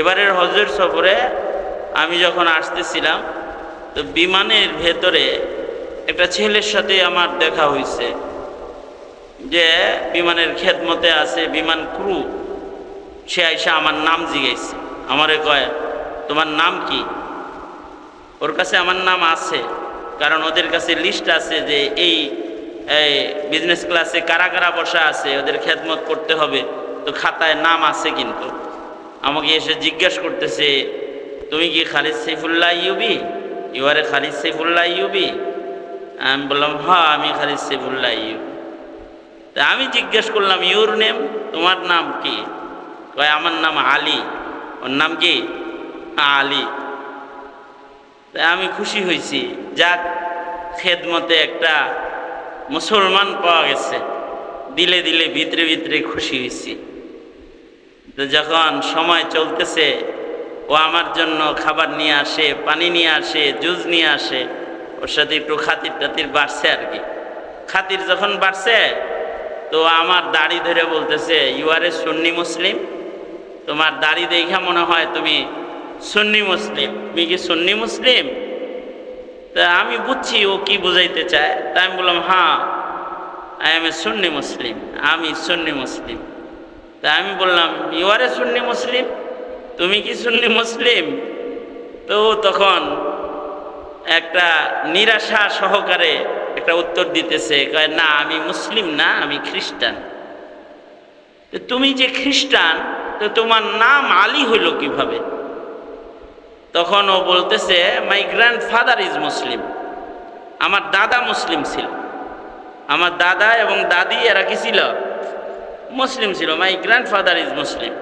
এবারের হজের সফরে আমি যখন আসতেছিলাম, তো বিমানের ভেতরে একটা ছেলের সাথে আমার দেখা হয়েছে যে বিমানের খেদমতে আছে, বিমান ক্রু। সে আইসা আমার নাম জিজ্ঞাসা আমারে কয়, তোমার নাম কি? ওর কাছে আমার নাম আছে, কারণ ওদের কাছে লিস্ট আছে যে এই বিজনেস ক্লাসে কারা কারা বসা আছে, ওদের খেদমত করতে হবে, তো খাতায় নাম আছে কিন্তু। আমাকে এসে জিজ্ঞেস করতেছে, তুমি কি খালিদ সৈফুল্লাহ ইউবি ইউআরে খালিদ সৈফুল্লাহ ইউবি আমি বললাম হ্যাঁ আমি খালিদ সৈফুল্লাহ ইউবি তা আমি জিজ্ঞেস করলাম ইউর নেম তোমার নাম কি? কয়, আমার নাম আলী। ওর নাম কি? আলী। তা আমি খুশি হয়েছি। যাক, খেদমতে একটা মুসলমান পাওয়া গেছে। দিলে দিলে ভিতরে ভিতরে খুশি হয়েছি। যখন সময় চলতেছে, ও আমার জন্য খাবার নিয়ে আসে, পানি নিয়ে আসে, জুস নিয়ে আসে, ওর সাথে একটু খাতির টাতির বাড়ছে আর কি। খাতির যখন বাড়ছে, তো আমার দাড়ি ধরে বলতেছে ইউ আর এ সুন্নি মুসলিম তোমার দাড়ি দেখা মনে হয় তুমি সুন্নি মুসলিম তুমি কি সুন্নি মুসলিম তা আমি বুঝছি ও কি বুঝাইতে চায়। তাই আমি বললাম হ্যাঁ আই এম এ সুন্নি মুসলিম আমি সুন্নি মুসলিম তা আমি বললাম ইউ আর এ সুন্নি মুসলিম তুমি কি সুন্নি মুসলিম তো তখন একটা নিরাশা সহকারে একটা উত্তর দিতেছে, কয়, না, আমি মুসলিম না, আমি খ্রিস্টান। তো তুমি যে খ্রিস্টান, তো তোমার নাম আলী হইল কীভাবে? তখন ও বলতেছে my grandfather is Muslim আমার দাদা মুসলিম ছিল। আমার দাদা এবং দাদি এরা কি ছিল? মুসলিম ছিল। My grandfather is Muslim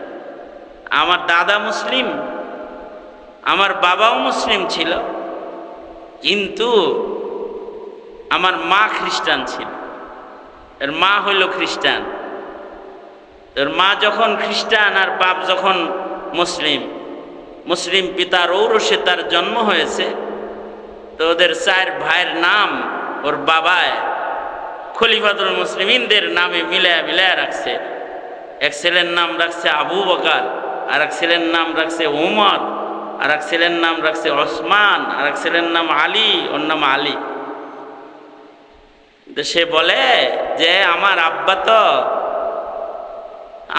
আমার দাদা মুসলিম, আমার বাবাও মুসলিম ছিল, কিন্তু আমার মা খ্রিস্টান ছিল। এর মা হইল খ্রিস্টান। এর মা যখন খ্রিস্টান আর বাপ যখন মুসলিম মুসলিম পিতার ঔরসে তার জন্ম হয়েছে, তো ওদের চার ভাইয়ের নাম ওর বাবায় খলিফাতুল মুসলিমিনদের নামে মিলায়া মিলায়া রাখছে। এক ছেলের নাম রাখছে আবু বকার আর এক ছেলের নাম রাখছে উমর আর এক ছেলের নাম রাখছে ওসমান আর এক ছেলের নাম আলী, ওর নাম আলী। সে বলে যে, আমার আব্বা তো,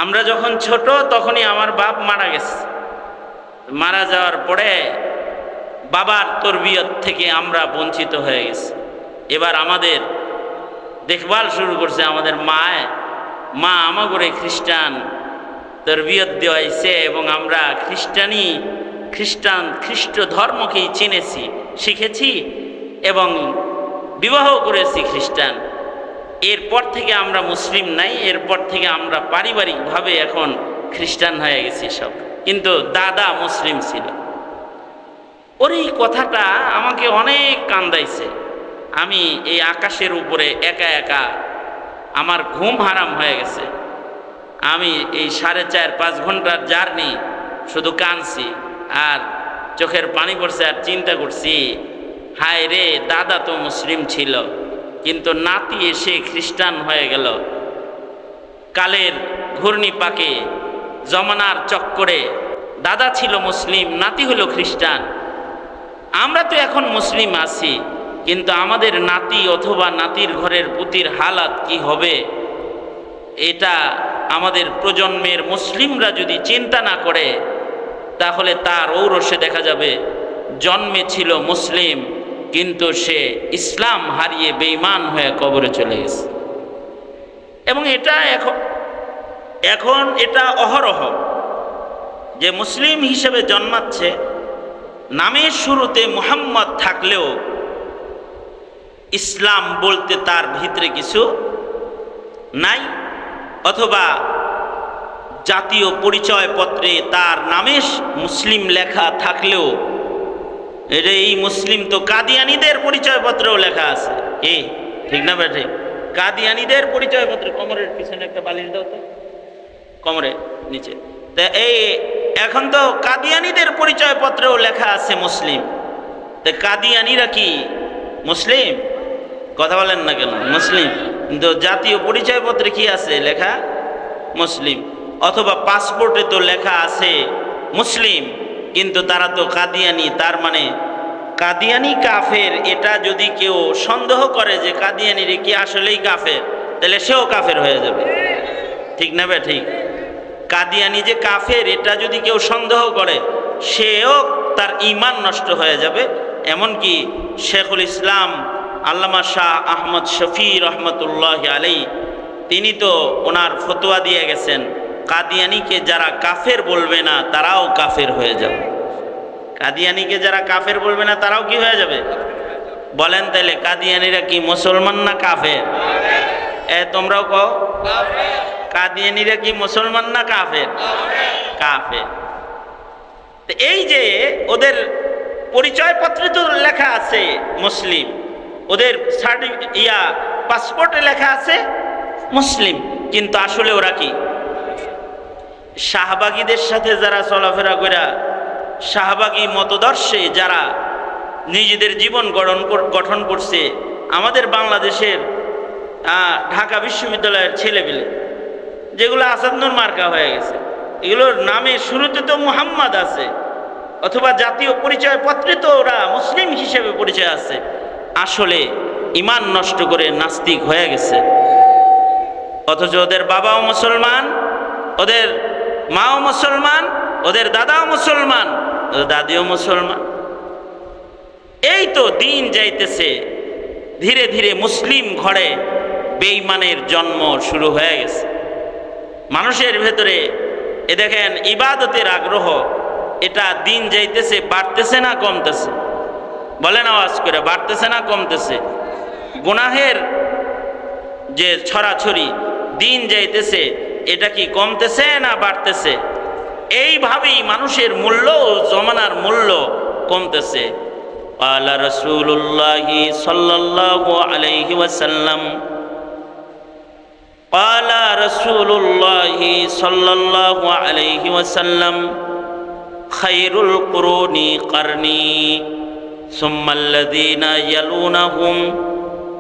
আমরা যখন ছোট তখনই আমার বাপ মারা গেছে। মারা যাওয়ার পরে বাবার তরবিয়ত থেকে আমরা বঞ্চিত হয়ে গেছি। এবার আমাদের দেখভাল শুরু করছে আমাদের মায়। মা আমাগরে খ্রিস্টান তরবিয়ত দেওয়াইছে এবং আমরা খ্রিস্টানি, খ্রিস্টান, খ্রিস্ট ধর্মকেই চিনেছি, শিখেছি এবং বিবাহ করেছি খ্রিস্টান। এরপর থেকে আমরা মুসলিম নাই, এরপর থেকে আমরা পারিবারিকভাবে এখন খ্রিস্টান হয়ে গেছি সব। কিন্তু দাদা মুসলিম ছিল। ওর এই কথাটা আমাকে অনেক কান্দাইছে। আমি এই আকাশের উপরে একা একা আমার ঘুম হারাম হয়ে গেছে। আমি এই সাড়ে চার পাঁচ ঘণ্টার জার্নি শুধু কানছি আর চোখের পানি পড়ছে আর চিন্তা করছি, হায় রে, দাদা তো মুসলিম ছিল, কিন্তু নাতি এসে খ্রিস্টান হয়ে গেল। কালের ঘূর্ণি পাকে, জমানার চক্করে, দাদা ছিল মুসলিম, নাতি হলো খ্রিস্টান। আমরা তো এখন মুসলিম আছি কিন্তু আমাদের নাতি অথবা নাতির ঘরের পুতির হালাত কি হবে? এটা আমাদের প্রজন্মের মুসলিমরা যদি চিন্তা না করে, তাহলে তার ঔরসে দেখা যাবে, জন্মে ছিল মুসলিম, কিন্তু সে ইসলাম হারিয়ে বেইমান হয়ে কবরে চলে গেছে। এবং এটা এখন এখন এটা অহরহ যে মুসলিম হিসেবে জন্মাচ্ছে, নামের শুরুতে মুহাম্মদ থাকলেও ইসলাম বলতে তার ভিতরে কিছু নাই, অথবা জাতীয় পরিচয়পত্রে তার নামে মুসলিম লেখা থাকলেও এটা এই মুসলিম তো কাদিয়ানিদের পরিচয়পত্রেও লেখা আছে। এ, ঠিক না বেঠে কাদিয়ানিদের পরিচয়পত্র, কোমরের পিছনে একটা বালিশ দাও তো। কোমরে, নিচে। তা এই এখন তো কাদিয়ানিদের পরিচয়পত্রেও লেখা আছে মুসলিম। তা কাদিয়ানিরা কি মুসলিম? কথা বলেন না কেন? মুসলিম। কিন্তু জাতীয় পরিচয়পত্রে কি আছে লেখা? মুসলিম। অথবা পাসপোর্টে তো লেখা আছে মুসলিম। কিন্তু তারা তো কাদিয়ানি, তার মানে কাদিয়ানি কাফের। এটা যদি কেউ সন্দেহ করে যে কাদিয়ানির কি আসলেই কাফের, তাহলে সেও কাফের হয়ে যাবে। ঠিক না ঠিক? কাদিয়ানি যে কাফের, এটা যদি কেউ সন্দেহ করে, সেও তার ইমান নষ্ট হয়ে যাবে। এমনকি শেখুল ইসলাম আল্লামা শাহ আহমদ শফি রহমতুল্লাহ আলী তিনি তো ওনার ফতোয়া দিয়ে গেছেন, কাদিয়ানিকে যারা কাফের বলবে না, তারাও কাফের হয়ে যাবে। কাদিয়ানিকে যারা কাফের বলবে না, তারাও কি হয়ে যাবে? বলেন তাইলে, কাদিয়ানিরা কি মুসলমান না কাফের? এ, তোমরাও কও। কাদিয়ানিরা কি মুসলমান না কাফের? কাফের। এই যে ওদের পরিচয়পত্রে তো লেখা আছে, মুসলিম। ওদের সার্টিফিকেট ইয়া পাসপোর্টে লেখা আছে, মুসলিম। কিন্তু আসলে ওরা কি? শাহবাগীদের সাথে যারা চলাফেরা করা শাহবাগী মতদর্শে যারা নিজেদের জীবন গঠন গঠন করছে, আমাদের বাংলাদেশের ঢাকা বিশ্ববিদ্যালয়ের ছেলেপেলে, যেগুলো আসাদনুর মার্কা হয়ে গেছে, এগুলোর নামে শুরুতে তো মুহাম্মদ আছে, অথবা জাতীয় পরিচয় পত্রে তো ওরা মুসলিম হিসেবে পরিচয় আছে। আসলে ইমান নষ্ট করে নাস্তিক হয়ে গেছে। অথচ ওদের বাবাও মুসলমান, ওদের মাও মুসলমান, ওদের দাদাও মুসলমান, ওদের দাদিও মুসলমান। এই তো দিন যাইতেছে, ধীরে ধীরে মুসলিম ঘরে বেঈমানের জন্ম শুরু হয়ে গেছে। মানুষের ভেতরে এ দেখেন ইবাদতের আগ্রহ, এটা দিন যাইতেছে, বাড়তেছে না কমতেছে। বলেন আওয়াজ করে বাড়তেছে না কমতেছে গুনাহের যে ছড়াছড়ি দিন যাইতেছে এটা কি কমতেছে না বাড়তেছে এইভাবেই মানুষের মূল্য ও জমানার মূল্য কমতেছে আল্লাহ রসুল্লাহ সাল্লাহ আলাইহি ওয়াসাল্লাম قال رسول الله صلى الله عليه وسلم خير القرون قرني ثم الذين يلونهم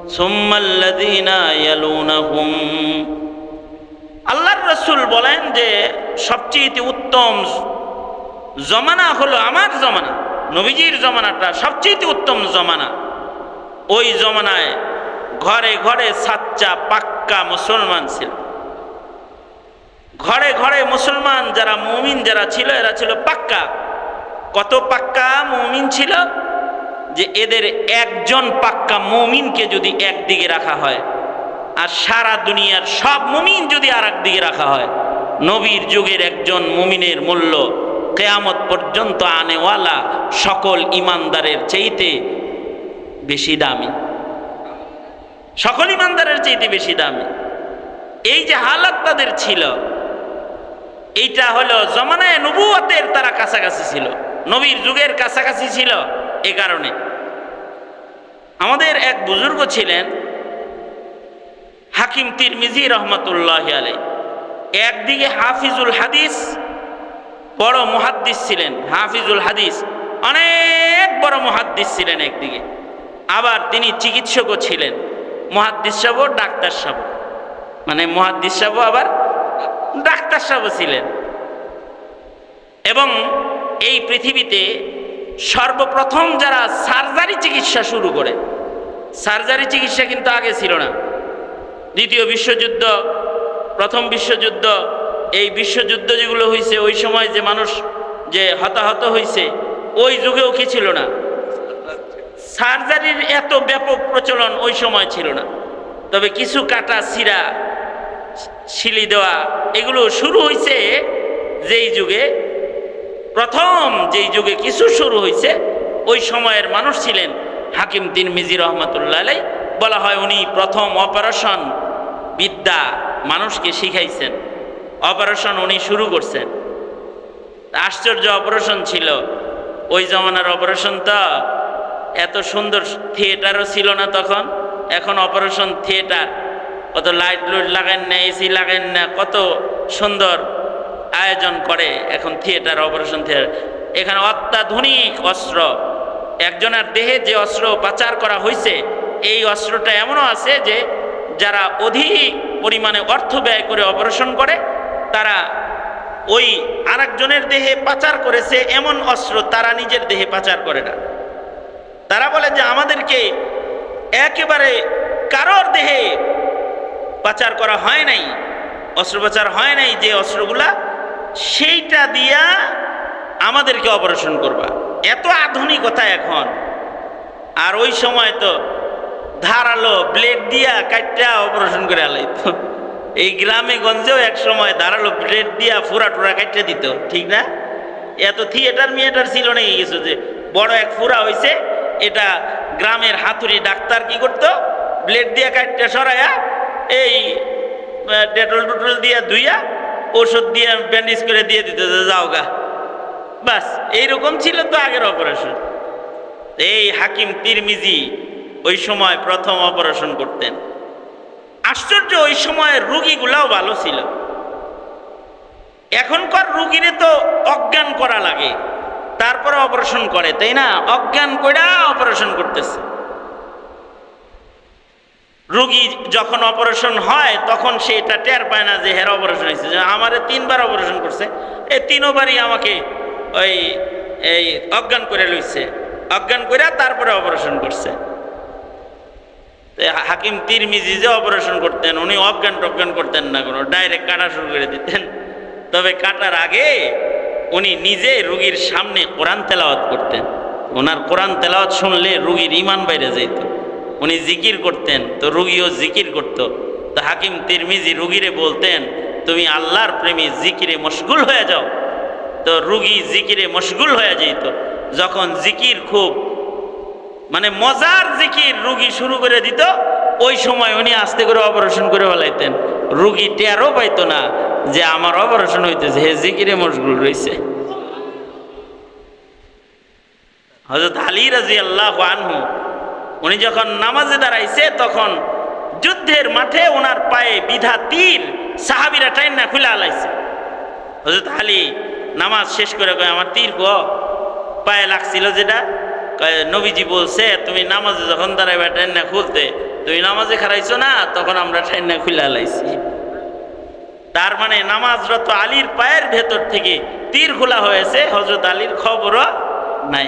ثم الذين يلونهم আল্লাহর রসুল বলেন যে সবচেয়ে উত্তম জমানা হলো আমার জমানা নবীজির জমানাটা সবচেয়ে উত্তম জমানা ওই জমানায় ঘরে ঘরে সাচ্চা পাক্কা মুসলমান ছিল ঘরে ঘরে মুসলমান যারা মুমিন যারা ছিল এরা ছিল পাক্কা কত পাক্কা মুমিন ছিল যে এদের একজন পাক্কা মুমিনকে যদি একদিকে রাখা হয়, আর সারা দুনিয়ার সব মুমিন যদি আর দিকে রাখা হয়, নবীর যুগের একজন মুমিনের মূল্য কেয়ামত পর্যন্ত আনেওয়ালা সকল ইমানদারের চাইতে বেশি দামি। সকল ইমানদারের চাইতে বেশি দামি। এই যে হালাত তাদের ছিল, এইটা হলো জমানায় নবুয়তের তারা কাছাকাছি ছিল, নবীর যুগের কাছাকাছি ছিল। এ কারণে। আমাদের এক বুজুর্গ ছিলেন হাকিম তিরমিজি রহমতুল্লাহ আলাই একদিকে হাফিজুল হাদিস, বড় মুহাদ্দিস ছিলেন, হাফিজুল হাদিস। অনেক বড় মুহাদ্দিস ছিলেন একদিকে। আবার তিনি চিকিৎসকও ছিলেন, মহাদ্দিস সাহেব ডাক্তার সাহেব মানে মহাদ্দিস সাহেব আবার ডাক্তার সাহেব ছিলেন। এবং এই পৃথিবীতে সর্বপ্রথম যারা সার্জারি চিকিৎসা শুরু করে, সার্জারি চিকিৎসা কিন্তু আগে ছিল না। দ্বিতীয় বিশ্বযুদ্ধ, প্রথম বিশ্বযুদ্ধ, এই বিশ্বযুদ্ধ যেগুলো হয়েছে ওই সময় যে মানুষ যে হতাহত হয়েছে ওই যুগেও কি ছিল না? সার্জারির এত ব্যাপক প্রচলন ওই সময় ছিল না। তবে কিছু কাটা সিরা শিলি দেওয়া, এগুলো শুরু হয়েছে যেই যুগে প্রথম যেই যুগে কিছু শুরু হয়েছে ওই সময়ের মানুষ ছিলেন হাকিম তিন মিজি রহমতুল্লাহ আলাই। বলা হয় উনি প্রথম অপারেশন বিদ্যা মানুষকে শিখাইছেন। অপারেশন উনি শুরু করছেন। আশ্চর্য অপারেশন ছিল। ওই জমানার অপারেশন তো এত সুন্দর থিয়েটারও ছিল না তখন। এখন অপারেশন থিয়েটার। কত লাইট লুইট লাগান না, এসি লাগান না, কত সুন্দর আয়োজন করে এখন থিয়েটার, অপারেশন থিয়েটার। এখানে অত্যাধুনিক অস্ত্র, একজনের দেহে যে অস্ত্র পাচার করা হয়েছে এই অস্ত্রটা এমনও আছে যে যারা অধিক পরিমাণে অর্থ ব্যয় করে অপারেশন করে, তারা ওই আরেকজনের দেহে পাচার করেছে এমন অস্ত্র তারা নিজের দেহে পাচার করে না। তারা বলে যে আমাদেরকে একেবারে কারোর দেহে পাচার করা হয় নাই, অস্ত্রোপচার হয় নাই যে অস্ত্রগুলা সেইটা দিয়া আমাদেরকে অপারেশন করবা। এত আধুনিকতা এখন। আর ওই সময় তো ধারালো ব্লেড দিয়া কাটটা অপারেশন করে আলাইতো। এই গ্রামে গঞ্জেও এক সময় ধারালো ব্লেড দিয়া ফুরা টুরা কাটতে দিত, ঠিক না? এত থিয়েটার মিয়েটার ছিল না এই কিছু যে বড় এক ফুরা হইছে, এটা গ্রামের হাতুড়ি ডাক্তার কি করতো? ব্লেড দিয়া কাটতে সরাইয়া এই ডেটল টুটল দিয়া ধুইয়া ওষুধ দিয়ে ব্যান্ডেজ করে দিয়ে দিত যাও গা। বাস, এইরকম ছিল তো আগের অপারেশন এই হাকিম তিরমিজি ওই সময় প্রথম অপারেশন করতেন। আশ্চর্য, ওই সময় রুগীগুলাও ভালো ছিল। এখনকার রুগীরে তো অজ্ঞান করা লাগে। তারপরে অপারেশন করে, তাই না? অজ্ঞান কইরা অপারেশন করতেছে। রুগী যখন অপারেশন হয়, তখন সে এটা টের পায় না যে হের অপারেশন হয়েছে। আমারে তিনবার অপারেশন করছে। এই তিনবারই আমাকে ওই, এই অজ্ঞান করে লইছে। অজ্ঞান করে তারপরে অপারেশন করছে। হাকিম তিরমিজি যে অপারেশন করতেন, উনি অজ্ঞান টজ্ঞান করতেন না কোনো, ডাইরেক্ট কাটা শুরু করে দিতেন। তবে কাটার আগে উনি নিজে রুগীর সামনে কোরআন তেলাওয়াত করতেন। ওনার কোরআন তেলাওয়াত শুনলে রুগীর ইমান বাইরে যেত উনি জিকির করতেন, তো রুগীও জিকির করত। তো হাকিম তিরমিজি রুগীরে বলতেন, তুমি আল্লাহর প্রেমী, জিকিরে মশগুল হয়ে যাও। তো রুগী জিকিরে মশগুল হয়ে যেত। যখন জিকির খুব মানে মজার জিকির রুগী শুরু করে দিত, ওই সময় উনি আস্তে করে অপারেশন করে ফেলাইতেন। রুগী টেরও পাইতো না যে, আমার অপারেশন হইতেছে, হে জিকিরে মশগুল রয়েছে হজরত আলী রাজি আল্লাহ আনহু উনি যখন নামাজে দাঁড়াইছে, তখন যুদ্ধের মাঠে ওনার পায়ে বিধা তীর সাহাবিরা টাইন না খুলে আলাইছে। হজরত আলী নামাজ শেষ করে কয়, আমার তীর ক পায়ে লাগছিল যেটা নবীজি বলছে, তুমি নামাজে যখন দাঁড়াইবে টাইন না খুলতে, তুমি নামাজে খারাইছো না, তখন আমরা টাইন না খুলে আলাইছি। তার মানে নামাজরত আলীর পায়ের ভেতর থেকে তীর খোলা হয়েছে হজরত আলীর খবরও নাই।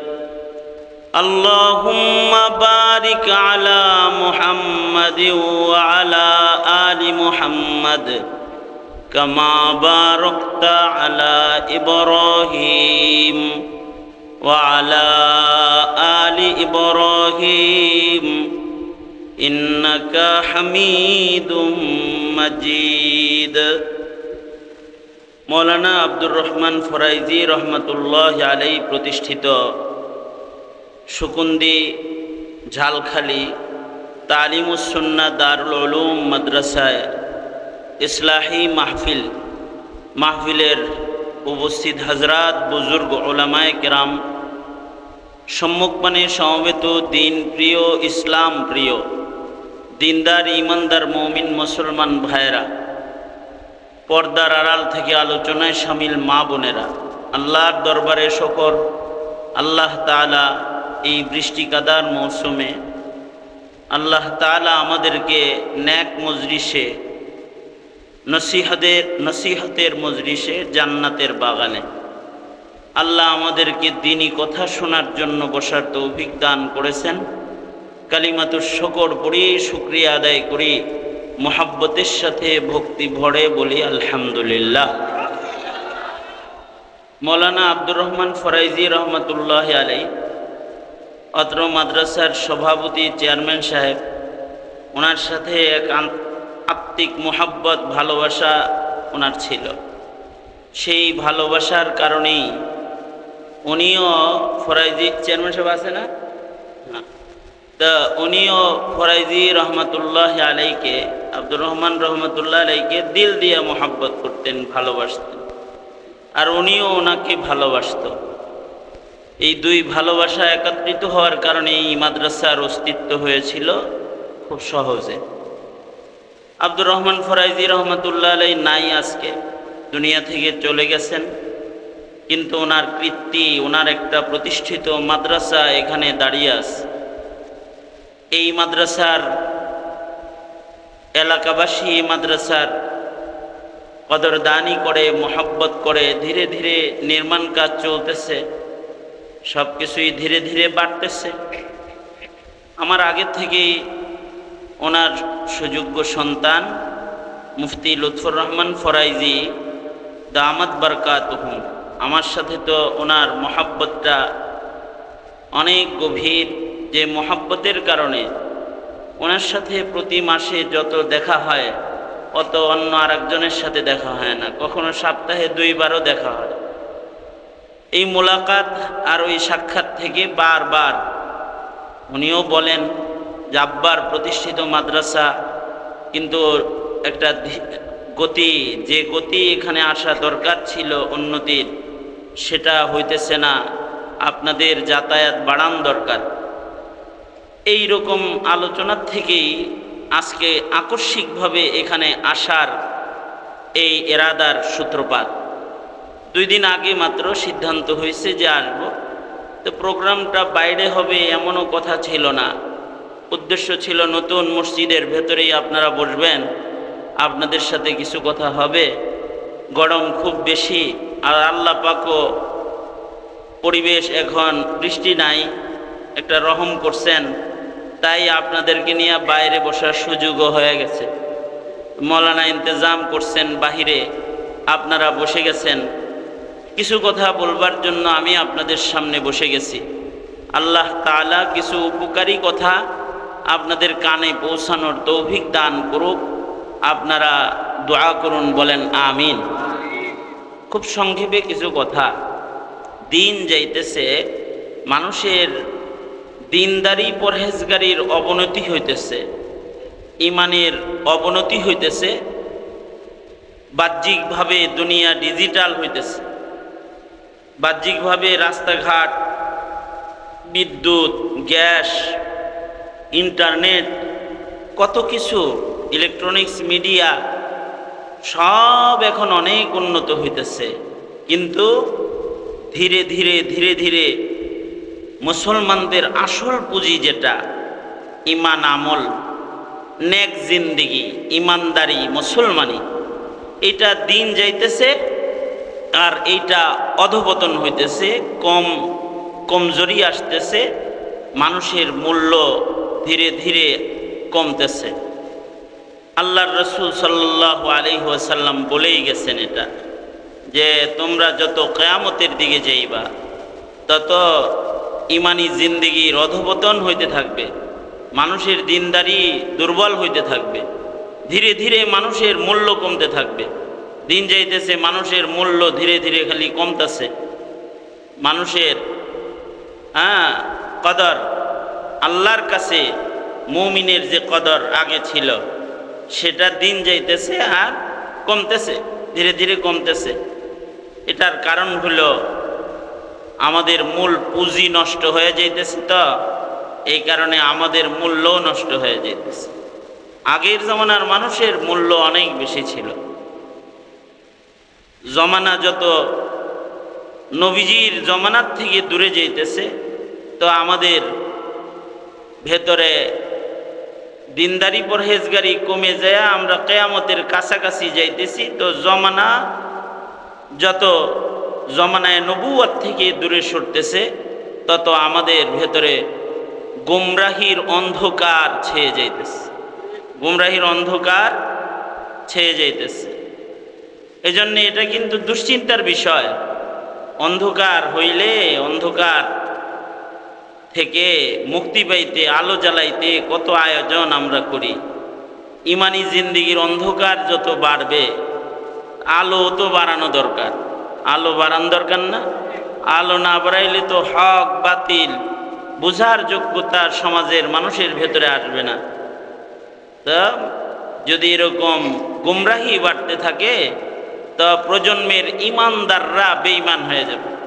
আল্লাহুম্মা বারিক আলা মুহাম্মাদ ওয়া আলি মুহাম্মাদ কামা আলা ইব্রাহিম ওয়া আলি ইব্রাহিম ইন্নাকা হামিদুম মৌলানা আব্দুর রহমান ফরাইজি রহমতুল্লাহ আলাই প্রতিষ্ঠিত সুকুন্দি ঝালখালি তালিমুসন্না দারুল উলুম, মাদ্রাসায় ইসলাহি মাহফিল, মাহফিলের উপস্থিত হজরাত বুজুর্গ ওলামায় কেরাম সম্মুখপানে সমবেত দিন প্রিয়, ইসলাম প্রিয়, দিনদার ইমানদার মৌমিন, মুসলমান ভাইয়েরা, পর্দার আড়াল থেকে আলোচনায় সামিল মা বোনেরা, আল্লাহর দরবারে শকর, আল্লাহ তালা এই বৃষ্টিকাদার মৌসুমে আল্লাহ তালা আমাদেরকে ন্যাক মজরিসে নসিহাদের নসিহতের মজরিসে জান্নাতের বাগানে। আল্লাহ আমাদেরকে দিনই কথা শোনার জন্য বসার তৌফিক দান করেছেন। কালিমাতুর শকর পড়ি, শুক্রিয়া আদায় করি। মোহাব্বতের সাথে ভক্তি ভরে বলি, আলহামদুলিল্লাহ। মৌলানা আব্দুর রহমান ফরাইজি রহমতুল্লাহ আলাই অত্র মাদ্রাসার সভাপতি চেয়ারম্যান সাহেব, ওনার সাথে এক আত্মিক মোহাব্বত, ভালোবাসা ওনার ছিল। সেই ভালোবাসার কারণেই উনিও ফরাইজি চেয়ারম্যান সাহেব আছে না। তা উনিও ফরাইজি রহমতুল্লাহ আলাইকে, আব্দুর রহমান রহমতুল্লাহ আলাইকে দিল দিয়ে মোহাব্বত করতেন, ভালোবাসতেন। আর উনিও ওনাকে ভালোবাসত। এই দুই ভালোবাসা একত্রিত হওয়ার কারণে এই মাদ্রাসার অস্তিত্ব হয়েছিল খুব সহজে। আব্দুর রহমান ফরাইজি রহমতুল্লাহ আলাই নাই আজকে দুনিয়া থেকে চলে গেছেন, কিন্তু ওনার কৃত্তি ওনার একটা প্রতিষ্ঠিত মাদ্রাসা এখানে দাঁড়িয়ে আছে। এই মাদ্রাসার এলাকাবাসী এই মাদ্রাসার কদরদানি করে, মোহাব্বত করে, ধীরে ধীরে নির্মাণ কাজ চলতেছে। সব কিছুই ধীরে ধীরে বাড়তেছে। আমার আগে থেকেই ওনার সুযোগ্য সন্তান মুফতি লুৎফর রহমান ফরাইজি দামাত বারকাত আমার সাথে তো ওনার মহাব্বতটা অনেক গভীর যে মহাব্বতের কারণে ওনার সাথে প্রতি মাসে যত দেখা হয়, অত অন্য আরেকজনের সাথে দেখা হয় না। কখনো সপ্তাহে দুইবারও দেখা হয়। এই মোলাকাত আর ওই সাক্ষাৎ থেকে বারবার উনিও বলেন যে আব্বার প্রতিষ্ঠিত মাদ্রাসা কিন্তু একটা গতি, যে গতি এখানে আসা দরকার ছিল উন্নতির, সেটা হইতেছে না। আপনাদের যাতায়াত বাড়ান দরকার। এই রকম আলোচনার থেকেই আজকে আকস্মিকভাবে এখানে আসার এই এরাদার সূত্রপাত। দুই দিন আগে মাত্র সিদ্ধান্ত হয়েছে যে আসব। তো প্রোগ্রামটা বাইরে হবে এমনও কথা ছিল না। উদ্দেশ্য ছিল নতুন মসজিদের ভেতরেই আপনারা বসবেন, আপনাদের সাথে কিছু কথা হবে। গরম খুব বেশি, আর আল্লাহ পাকও পরিবেশ এখন বৃষ্টি নাই, একটা রহম করছেন। তাই আপনাদেরকে নিয়ে বাইরে বসার সুযোগও হয়ে গেছে। মৌলানা ইন্তজাম করছেন বাহিরে, আপনারা বসে গেছেন। কিছু কথা বলবার জন্য আমি আপনাদের সামনে বসে গেছি। আল্লাহ তাআলা কিছু উপকারী কথা আপনাদের কানে পৌঁছানোর তৌফিক দান করুক। আপনারা দোয়া করুন, বলেন আমিন। খুব সংক্ষেপে কিছু কথা। দিন যাইতেছে, মানুষের দিনদারি পরহেজগারির অবনতি হইতেছে, ইমানের অবনতি হইতেছে, বাহ্যিকভাবে দুনিয়া ডিজিটাল হইতেছে। বাহ্যিকভাবে রাস্তাঘাট, বিদ্যুৎ, গ্যাস, ইন্টারনেট, কত কিছু ইলেকট্রনিক্স মিডিয়া সব এখন অনেক উন্নত হইতেছে। কিন্তু ধীরে ধীরে ধীরে ধীরে মুসলমানদের আসল পুঁজি যেটা, ইমান আমল, নেক জিন্দিগি, ইমানদারি, মুসলমানি, এটা দিন যাইতেছে আর এইটা অধপতন হইতেছে, কম কমজোরি আসতেছে, মানুষের মূল্য ধীরে ধীরে কমতেছে। আল্লাহর রসুল সাল্লাহ আলহিহাসাল্লাম বলেই গেছেন এটা, যে তোমরা যত কেয়ামতের দিকে যাইবা, তত ইমানি জিন্দিগির অধপতন হইতে থাকবে, মানুষের দিনদারি দুর্বল হইতে থাকবে, ধীরে ধীরে মানুষের মূল্য কমতে থাকবে। দিন যাইতেছে, মানুষের মূল্য ধীরে ধীরে খালি কমতেছে। মানুষের হ্যাঁ কদর, আল্লাহর কাছে মৌমিনের যে কদর আগে ছিল, সেটা দিন যাইতেছে আর কমতেছে, ধীরে ধীরে কমতেছে। এটার কারণ হলো আমাদের মূল পুঁজি নষ্ট হয়ে যাইতেছে তো, এই কারণে আমাদের মূল্যও নষ্ট হয়ে যাইতেছে। আগের জমানার মানুষের মূল্য অনেক বেশি ছিল। জমানা যত নবীজির জমানার থেকে দূরে যাইতেছে, তো আমাদের ভেতরে দিনদারি পরহেজগারি কমে যায় আমরা কেয়ামতের কাছাকাছি যাইতেছি, তো জমানা যত জমানায় নবুয়ার থেকে দূরে সরতেছে, তত আমাদের ভেতরে গুমরাহির অন্ধকার ছেয়ে যাইতেছে। গুমরাহির অন্ধকার ছেয়ে যাইতেছে। এজন্য এটা কিন্তু দুশ্চিন্তার বিষয়। অন্ধকার হইলে অন্ধকার থেকে মুক্তি পাইতে, আলো জ্বালাইতে কত আয়োজন আমরা করি। ইমানি জিন্দিগির অন্ধকার যত বাড়বে, আলো তো বাড়ানো দরকার। আলো বাড়ানো দরকার না? আলো না বাড়াইলে তো হক বাতিল। বুঝার যোগ্যতা সমাজের মানুষের ভেতরে আসবে না। তা যদি এরকম গুমরাহি বাড়তে থাকে তা প্রজন্মের ইমানদাররা বেঈমান হয়ে যাবে।